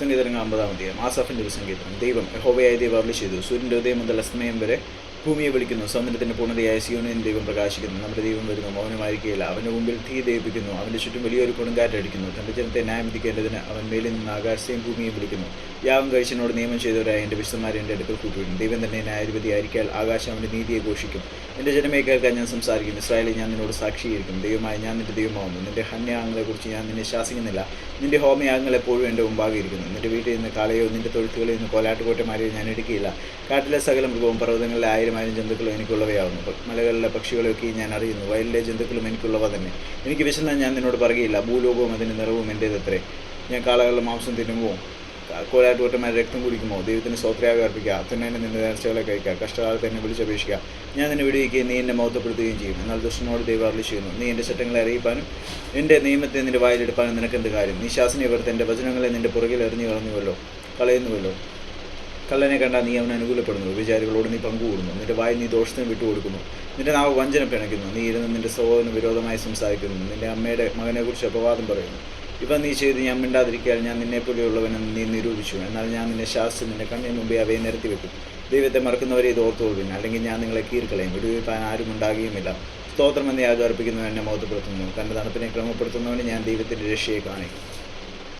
സംഗീതങ്ങൾ അമ്പതാം അധ്യായം. ആസഫിന്റെ ഒരു സംഗീതം ദൈവം യഹോവയായ ദൈവം അവർ ചെയ്തു. സൂര്യന്റെ ഉദയം മുതൽ അസ്തമയം വരെ ഭൂമിയെ വിളിക്കുന്നു. സൗന്ദര്യത്തിന്റെ പൂർണതയായ സിയോനിൽ ദൈവം പ്രകാശിക്കുന്നു. നമ്മുടെ ദൈവം വരുന്നു. മൗനമായിരിക്കുകയില്ല. അവന്റെ മുമ്പിൽ തീ ദയിപ്പിക്കുന്നു അവന്റെ ചുറ്റും വലിയൊരു കൊടുങ്കാറ്റടിക്കുന്നു തന്റെ ജനത്തെ ന്യായം വിധിക്കേണ്ടതിന് അവൻ മേലിൽ നിന്ന് ആകാശത്തെയും ഭൂമിയെയും വിളിക്കുന്നു. യാവും കഴിച്ചനോട് നിയമം ചെയ്തവരായ എന്റെ വിശുദ്ധന്മാരെ എന്റെ അടുക്കൽ കൂട്ടുവിടും ദൈവം തന്നെ ന്യായാധിപതി ആയിരിക്കാൽ ആകാശം അവന്റെ നീതിയെ ഘോഷിക്കും. എന്റെ ജനമേ കേൾക്കാൻ ഞാൻ സംസാരിക്കും ഇസ്രായേലിൽ ഞാൻ നിന്നോട് സാക്ഷീകരിക്കും ദൈവമായി ഞാൻ നിന്റെ ദൈവമാവുന്നു. നിന്റെ ഹന്യാങ്ങളെക്കുറിച്ച് ഞാൻ നിന്നെ ശാസിക്കുന്നില്ല. നിന്റെ ഹോമയാഗങ്ങൾ എപ്പോഴും എന്റെ മുമ്പാകെ ഇരിക്കുന്നു നിന്റെ വീട്ടിൽ നിന്ന് കാളയോ നിന്റെ തൊഴുത്തുകളിൽ നിന്ന് കോലാട്ടുകോട്ടമാരെയോ ഞാൻ എടുക്കുകയില്ല. കാട്ടിലെ സകല മൃഗവും പർവതങ്ങളിലെ ആയിരം ആയിരം ജന്തുക്കളും എനിക്കുള്ളവയാകുന്നു മലകളിലെ പക്ഷികളെയൊക്കെ ഞാൻ അറിയുന്നു. വയലിലെ ജന്തുക്കളും എനിക്കുള്ളവ തന്നെ. എനിക്ക് വിശന്നാൽ ഞാൻ നിന്നോട് പറയുകയില്ല. ഭൂലോകവും അതിന്റെ നിറവും എന്റേതത്രേ ഞാൻ കാളകളുടെ മാംസം തിന്നുമോ? കോലാട്ടുകൊറ്റന്മാരെ രക്തം കുടിക്കുമോ? ദൈവത്തിന് സ്വത്രയാഗം അർപ്പിക്കുക. അത്തന്നെ നിന്റെ നേർച്ചകളെ കഴിക്കുക. കഷ്ടകാലത്ത് എന്നെ വിളിച്ചപേക്ഷിക്കുക. ഞാൻ നിന്നെ വിടുകയും നീ എന്നെ മൗത്തപ്പെടുത്തുകയും ചെയ്യും. എന്നാൽ ദുഷ്ടനോട് ദൈവം ചെയ്യുന്നു. നീ എന്റെ ചട്ടങ്ങളെ അറിയിപ്പാനും എന്റെ നിയമത്തെ നിന്റെ വായിലെടുപ്പാനും നിനക്കെന്ത് കാര്യം? നീ ശാസനയെ വെറുതെ എന്റെ വചനങ്ങളെ നിന്റെ പുറകിൽ എറിഞ്ഞു കളഞ്ഞുവല്ലോ. കളയുന്നുവല്ലോ. കള്ളനെ കണ്ടാൽ നീ അവനെ അനുകൂലപ്പെടുന്നു. വിചാരികളോട് നീ പങ്കുകൂടുന്നു. നിന്റെ വായിൽ നീ ദോഷത്തിന് വിട്ടുകൊടുക്കുന്നു. നിന്റെ നാവ് വഞ്ചന പിണയ്ക്കുന്നു. നീ ഇരുന്ന് നിന്റെ സഹോദരന് വിരോധമായി സംസാരിക്കുന്നു. നിന്റെ അമ്മയുടെ മകനെക്കുറിച്ച് അപവാദം പറയുന്നു. ഇപ്പം നീ ചെയ്ത് ഞാൻ മിണ്ടാതിരിക്കാൻ ഞാൻ നിന്നെപ്പോലെയുള്ളവനെന്ന് നീ നിരൂപിച്ചു. എന്നാൽ ഞാൻ നിന്നെ ശാസ്ത്രം നിന്റെ കണ്ണിന് മുമ്പേ അവയെ നിരത്തി വെക്കും. ദൈവത്തെ മറക്കുന്നവരെ ഇത് ഓർത്തുകൊള്ളുവിൻ. അല്ലെങ്കിൽ ഞാൻ നിങ്ങളെ കീർക്കളയും വിടുവിപ്പാൻ ആരും ഉണ്ടാകുകയുമില്ല. സ്തോത്രം എന്നെ യാഗം എന്നെ മോത്തപ്പെടുത്തുന്നു തന്റെ തണുപ്പിനെ ക്രമപ്പെടുത്തുന്നവന് ഞാൻ ദൈവത്തിന്റെ രക്ഷയെ കാണിക്കും.